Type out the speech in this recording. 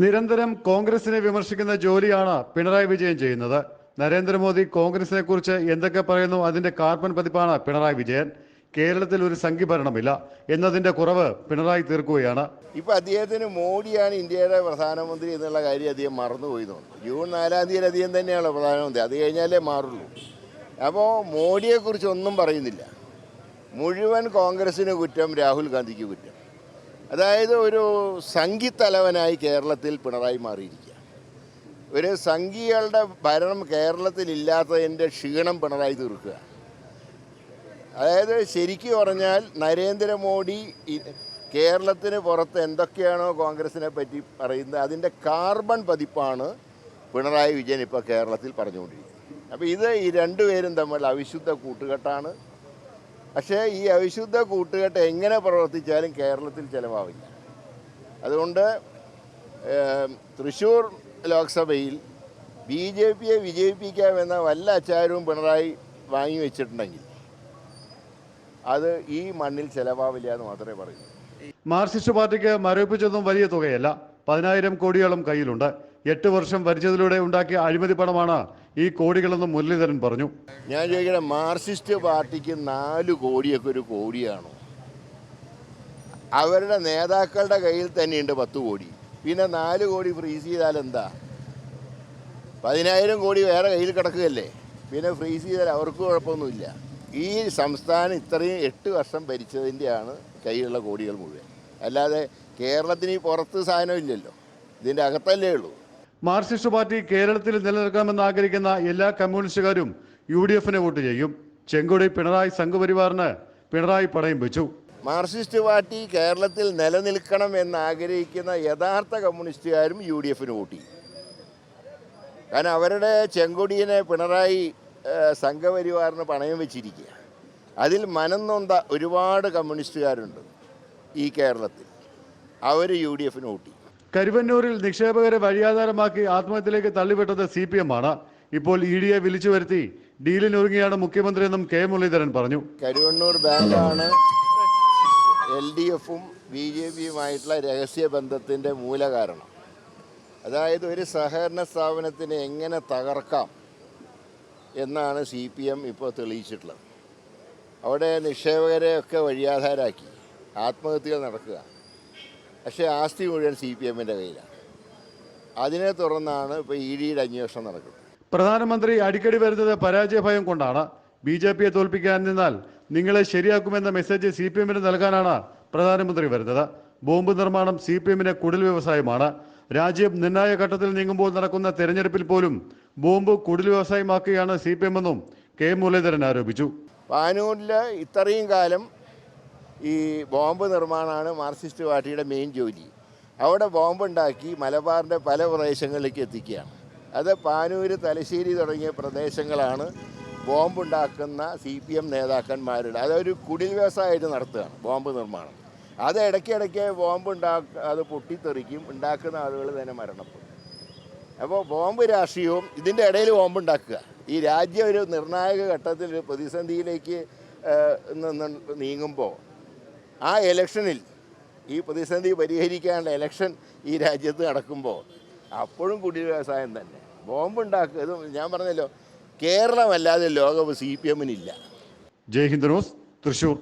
നിരന്തരം കോൺഗ്രസിനെ വിമർശിക്കുന്ന ജോലിയാണ് പിണറായി വിജയൻ ചെയ്യുന്നത്. നരേന്ദ്രമോദി കോൺഗ്രസിനെ കുറിച്ച് എന്തൊക്കെ പറയുന്നു അതിന്റെ കാർബൺ പതിപ്പാണ് പിണറായി വിജയൻ. കേരളത്തിൽ ഒരു സംഘീഭരണമില്ല എന്നതിന്റെ കുറവ് പിണറായി തീർക്കുകയാണ്. ഇപ്പൊ അദ്ദേഹത്തിന് മോഡിയാണ് ഇന്ത്യയുടെ പ്രധാനമന്ത്രി എന്നുള്ള കാര്യം അദ്ദേഹം മറന്നുപോയി തോന്നുന്നു. ജൂൺ നാലാം തീയതി അധികം തന്നെയാണ് പ്രധാനമന്ത്രി. അത് കഴിഞ്ഞാലേ മാറുള്ളൂ. അപ്പോൾ മോഡിയെക്കുറിച്ച് ഒന്നും പറയുന്നില്ല. മുഴുവൻ കോൺഗ്രസിന് കുറ്റം രാഹുൽ ഗാന്ധിക്ക് കുറ്റം. അതായത് ഒരു സംഘിത്തലവനായി കേരളത്തിൽ പിണറായി മാറിയിരിക്കുക. ഒരു സംഘികളുടെ ഭരണം കേരളത്തിൽ ഇല്ലാത്തതിന്റെ ക്ഷീണം പിണറായി തീർക്കുക. അതായത് ശരിക്കും പറഞ്ഞാൽ നരേന്ദ്രമോദി കേരളത്തിന് പുറത്ത് എന്തൊക്കെയാണോ കോൺഗ്രസിനെ പറ്റി പറയുന്നത് അതിന്റെ കാർബൺ പതിപ്പാണ് പിണറായി വിജയൻ ഇപ്പോൾ കേരളത്തിൽ പറഞ്ഞുകൊണ്ടിരിക്കുന്നത്. അപ്പോൾ ഇത് ഈ രണ്ടുപേരും തമ്മിൽ അവിശുദ്ധ കൂട്ടുകെട്ടാണ്. പക്ഷേ ഈ അവിശുദ്ധ കൂട്ടുകെട്ട് എങ്ങനെ പ്രവർത്തിച്ചാലും കേരളത്തിൽ ചിലവാവില്ല. അതുകൊണ്ട് തൃശ്ശൂർ ലോക്സഭയിൽ ബി ജെ പിയെ വിജയിപ്പിക്കാമെന്ന വല്ല അച്ചാരവും പിണറായി വാങ്ങി വെച്ചിട്ടുണ്ടെങ്കിൽ അത് ഈ മണ്ണിൽ ചിലവാവില്ല എന്ന് മാത്രമേ പറയൂ മാർക്സിസ്റ്റ് പാർട്ടിക്ക് മരവിപ്പിച്ചതും വലിയ തുകയല്ല. പതിനായിരം കോടിയോളം കയ്യിലുണ്ട്. എട്ട് വർഷം ഭരിച്ചതിലൂടെ ഉണ്ടാക്കിയ അഴിമതി പണമാണ് ഈ കോടികളെന്ന് മുരളീധരൻ പറഞ്ഞു. ഞാൻ ചോദിക്കട്ടെ മാർക്സിസ്റ്റ് പാർട്ടിക്ക് നാല് കോടിയൊക്കെ ഒരു കോടിയാണോ? അവരുടെ നേതാക്കളുടെ കയ്യിൽ തന്നെയുണ്ട് പത്ത് കോടി. പിന്നെ നാല് കോടി ഫ്രീസ് ചെയ്താൽ എന്താ? പതിനായിരം കോടി വേറെ കയ്യിൽ കിടക്കുകയല്ലേ? പിന്നെ ഫ്രീസ് ചെയ്താൽ അവർക്ക് കുഴപ്പമൊന്നുമില്ല. ഈ സംസ്ഥാനം ഇത്രയും എട്ട് വർഷം ഭരിച്ചതിന്റെയാണ് കയ്യിലുള്ള കോടികൾ മുഴുവൻ. അല്ലാതെ കേരളത്തിന് ഈ പുറത്ത് സാധനം ഇല്ലല്ലോ ഇതിന്റെ അകത്തല്ലേ ഉള്ളൂ. മാർക്സിസ്റ്റ് പാർട്ടി കേരളത്തിൽ നിലനിൽക്കണമെന്ന് ആഗ്രഹിക്കുന്ന എല്ലാ കമ്മ്യൂണിസ്റ്റുകാരും യു ഡി എഫിനെ വോട്ട് ചെയ്യും. ചെങ്കൊടി പിണറായി സംഘപരിവാറിന് പിണറായി പടയും വെച്ചു. മാർക്സിസ്റ്റ് പാർട്ടി കേരളത്തിൽ നിലനിൽക്കണം എന്ന് ആഗ്രഹിക്കുന്ന യഥാർത്ഥ കമ്മ്യൂണിസ്റ്റുകാരും യു ഡി എഫിന് വോട്ട് ചെയ്യും. കാരണം അവരുടെ ചെങ്കൊടിയനെ പിണറായി സംഘപരിവാറിന് പണയം വെച്ചിരിക്കുക അതിൽ മനം ഒരുപാട് കമ്മ്യൂണിസ്റ്റുകാരുണ്ട് ഈ കേരളത്തിൽ. അവർ യു ഡി എഫിന് വോട്ട് ചെയ്യും. കരുവന്നൂരിൽ നിക്ഷേപകരെ വഴിയാധാരമാക്കി ആത്മഹത്യയിലേക്ക് തള്ളിവിട്ടത് സി പി എം ആണ്. ഇപ്പോൾ ഇ ഡിയെ വിളിച്ചു വരുത്തി ഡീലിനൊരുങ്ങിയാണ് മുഖ്യമന്ത്രിയെന്നും കെ മുരളീധരൻ പറഞ്ഞു. കരുവണ്ണൂർ ബാങ്കാണ് എൽ ഡി എഫും ബി ജെ പിയുമായിട്ടുള്ള രഹസ്യ ബന്ധത്തിന്റെ മൂലകാരണം. അതായത് ഒരു സഹകരണ സ്ഥാപനത്തിനെ എങ്ങനെ തകർക്കാം എന്നാണ് സി പി എം ഇപ്പോൾ തെളിയിച്ചിട്ടുള്ളത്. അവിടെ നിക്ഷേപകരെയൊക്കെ വഴിയാധാരാക്കി ആത്മഹത്യകൾ നടക്കുക. പക്ഷേ ആസ്തി മുഴുവൻ സി പി എമ്മിന്റെ കയ്യിലാണ്. അതിനെ തുടർന്നാണ് ഇപ്പോൾ ഇ ഡിയുടെ അന്വേഷണം നടക്കുന്നത്. പ്രധാനമന്ത്രി അടിക്കടി വരുന്നത് പരാജയ ഭയം കൊണ്ടാണ്. ബി ജെ പിയെ തോൽപ്പിക്കാൻ നിന്നാൽ നിങ്ങളെ ശരിയാക്കുമെന്ന മെസ്സേജ് സി പി എമ്മിന് നൽകാനാണ് പ്രധാനമന്ത്രി വരുന്നത്. ബോംബ് നിർമ്മാണം സി പി എമ്മിന് കുടിൽ വ്യവസായമാണ്. രാജ്യം നിർണായക ഘട്ടത്തിൽ നീങ്ങുമ്പോൾ നടക്കുന്ന തെരഞ്ഞെടുപ്പിൽ പോലും ബോംബ് കുടിൽ വ്യവസായമാക്കുകയാണ് സി പി എം എന്നും കെ മുരളീധരൻ ആരോപിച്ചു. പാനൂരിൽ ഇത്രയും കാലം ഈ ബോംബ് നിർമ്മാണമാണ് മാർക്സിസ്റ്റ് പാർട്ടിയുടെ മെയിൻ ജോലി. അവിടെ ബോംബുണ്ടാക്കി മലബാറിന്റെ പല പ്രദേശങ്ങളിലേക്ക് എത്തിക്കുകയാണ്. അത് പാനൂര് തലശ്ശേരി തുടങ്ങിയ പ്രദേശങ്ങളാണ് ബോംബുണ്ടാക്കുന്ന സി പി എം നേതാക്കന്മാരുടെ അതൊരു കുടിൽ വ്യവസായമായിട്ട് നടത്തുകയാണ് ബോംബ് നിർമ്മാണം. അത് ഇടയ്ക്കിടയ്ക്ക് ബോംബ് ഉണ്ടാക്ക അത് പൊട്ടിത്തെറിക്കും ഉണ്ടാക്കുന്ന ആളുകൾ തന്നെ മരണപ്പെടും. അപ്പോൾ ബോംബ് രാഷ്ട്രീയവും ഇതിന്റെ ഇടയിൽ ബോംബ് ഉണ്ടാക്കുക ഈ രാജ്യം ഒരു നിർണായക ഘട്ടത്തിൽ ഒരു പ്രതിസന്ധിയിലേക്ക് നീങ്ങുമ്പോൾ ആ ഇലക്ഷനിൽ ഈ പ്രതിസന്ധി പരിഹരിക്കാനുള്ള ഇലക്ഷൻ ഈ രാജ്യത്ത് നടക്കുമ്പോൾ അപ്പോഴും കുടിൽ വ്യവസായം തന്നെ. ബോംബുണ്ടാക്കുക ഇത് ഞാൻ പറഞ്ഞല്ലോ കേരളമല്ലാതെ ലോകം സി പി എമ്മിനില്ല. ജയഹിന്ദ് ന്യൂസ് തൃശൂർ.